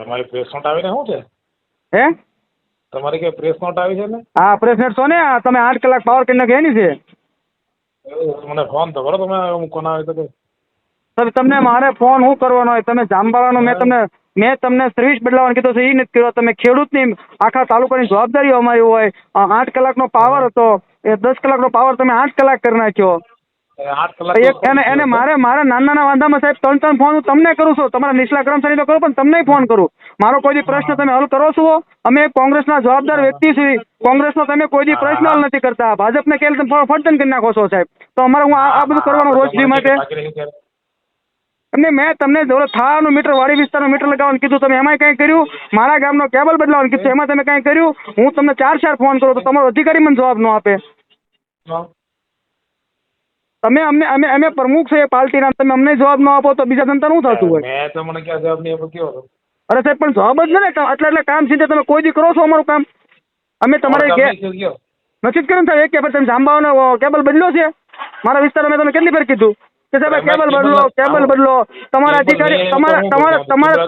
તમારી press not આવીને શું છે? હે? તમારી કે પ્રેસ નોટ આવી છે ને? હા પ્રેસનેટ છો ને? તમે આઠ કલાક પાવર કરીને એની છે. મને ફોન તો કરો તમે હું કોના આવે તો સર તમને મારે ફોન હું કરવાનો હોય? તમે જામબાળાનો મેં તમને મેં તમને સર્વિસ બદલાવાનું કીધું છે એ નથી કર્યો. તમે ખેડૂતની આખા તાલુકાની જવાબદારી અમારી હોય. આઠ કલાકનો પાવર હતો. એ દસ કલાકનો પાવર તમે આઠ કલાક કરી નાખ્યો. આઠ કલાક એને એને મારે મારા નાના નાના વાંધામાં સાહેબ ત્રણ ત્રણ ફોન હું તમને કરું છું. તમારા નીચલા કર્મચારી તો કરું પણ તમને ફોન કરું. મારો કોઈ પ્રશ્ન તમે હલ કરો છો? અમે કોંગ્રેસના જવાબદાર વ્યક્તિ છીએ. કોંગ્રેસનો તમે કોઈ દી પ્રશ્ન હલ નથી કરતા. ભાજપને કેમ તમે ફડતન કરી નાખો છો સાહેબ? તો અમારે હું આ બધું કરવાનું રોજ જી માટે. એમને મેં તમને જોડે થાળાનું મીટર વાડી વિસ્તારનું મીટર લગાવવાનું કીધું. તમે એમાંય કંઈ કર્યું? મારા ગામનો કેબલ બદલાવાનું કીધું એમાં તમે કંઈ કર્યું? હું તમને ચાર ચાર ફોન કરું તો તમારો અધિકારી મને જવાબ ન આપે. તમે અમને અમે અમે પ્રમુખ છે પાર્ટીના તમે અમને જવાબ ન આપો તો બીજા ધંધા શું થતું હોય? મેં તો ક્યાં જવાબ નહીં આપ્યો કેવો? અરે સાહેબ પણ જવાબ જ ને એટલે એટલે કામ સીધે તમે કોઈ દી કરો છો અમારું કામ? અમે તમારે નહીં નથી જ કર્યું સાહેબ એક કે તમે જાંબાવાનો કેબલ બદલ્યો છે? મારા વિસ્તારમાં મેં તમને કેટલી ફેર કીધું? કે સાહેબ કેબલ બદલો કેબલ બદલો. તમારા અધિકારી તમારા તમારા તમારા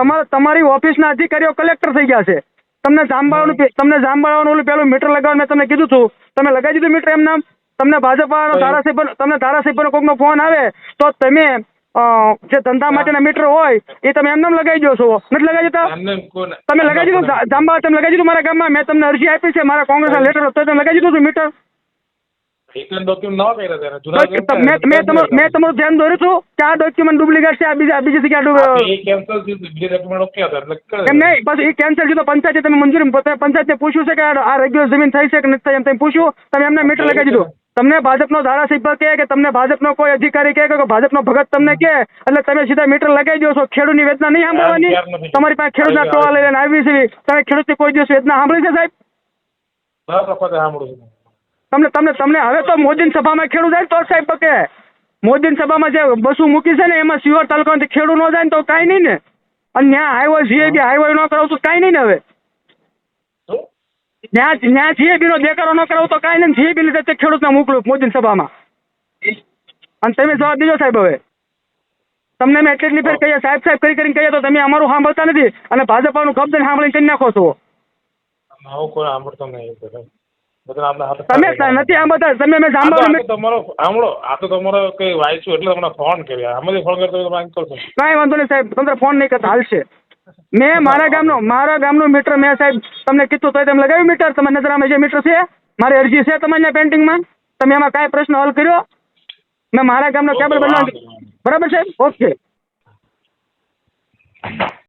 તમારા તમારા ઓફિસના અધિકારીઓ કલેક્ટર થઈ ગયા છે. તમને જાંબાવાનું તમને જાંબાવાનું પેલું મીટર લગાવવાનું મેં તમને કીધું હતું. તમે લગાવી દીધું મીટર એમ નામ? તમને ભાજપ વાળાનો કયું? ધારાસભ્ય તમને ધારાસભ્યનો કોઈકનો ફોન આવે તો તમે જે ધંધા માટેના મીટર હોય એ તમે એમને લગાવી દો છો. નથી લગાવી દેતા તમે લગાવી દીધું? જાંબા તમે લગાવી દીધું મારા ગામમાં? મેં તમને અરજી આપી છે મારા કોંગ્રેસના લેટર તો તમે લગાવી દીધું છું મીટર? મેં તમારું ધ્યાન દોર્યું કે આ ડોક્યુમેન્ટ ડુપ્લિકેટ છે આ બીજા બીજી જગ્યા. એમ નહીં બસ એ કેન્સલ થયું તો પંચાયતે તમે મંજૂરી પંચાયતને પૂછ્યું છે કે આ આ રેગ્યુલર જમીન થઈ છે કે નથી થઈ એમ તમે પૂછ્યું તમે એમને મીટર લગાવી દીધું. તમને ભાજપનો ધારાસભ્ય કહે કે તમને ભાજપનો કોઈ અધિકારી કહે કે ભાજપનો ભગત તમને કહે એટલે તમે સીધા મીટર લગાવી દો છો. ખેડૂતની વેદના નહીં સાંભળવાની? તમારી પાસે ખેડૂતના ટોળા લઈને આવી છે. તમે ખેડૂતની કોઈ દિવસ વેદના સાંભળી છે સાહેબ. તમને તમને તમને હવે તો મોદી સભામાં ખેડૂત જાય તો સાહેબ કે મોદી સભામાં જે બસો મૂકી છે ને એમાં સિવર તાલુકામાંથી ખેડૂત ન જાય ને તો કાંઈ નહીં ને. અને ત્યાં હાઈવે જીએબી હાઈવે ન કરાવું તો કાંઈ નહીં ને હવે? ત્યાં જીએબી નો દેકારો ન કરાવો તો કાંઈ નહીં. જીએબી લીધે તે ખેડૂતને મોકલું મોદી સભામાં. અને તમે જવાબ દીધો સાહેબ હવે. તમને મેં એટલી ફેર કહીએ સાહેબ સાહેબ કરી કરીને કહીએ તો તમે અમારું સાંભળતા નથી અને ભાજપાનું કબજન સાંભળીને કરી નાખો છો. તમે નથી સાંભળતા. તમે મેં સાંભળ્યું તમારો સાંભળો. આ તો તમારો કઈ વાંચ્યું એટલે તમને ફોન કર્યા. આમાંથી ફોન કરતો કાંઈ વાંધો નહીં સાહેબ. તમને ફોન નહીં કરતા. હાલશે. મેં મારા ગામનો મારા ગામનો મીટર મેં સાહેબ તમને કીધું તો તમે લગાવ્યું મીટર તમારી નજરામાં જે મીટર છે? મારી અરજી છે તમારી પેન્ટિંગમાં તમે એમાં કાંઈ પ્રશ્ન હલ કર્યો? મેં મારા ગામનો કેબલ બનાવી બરાબર સાહેબ? ઓકે.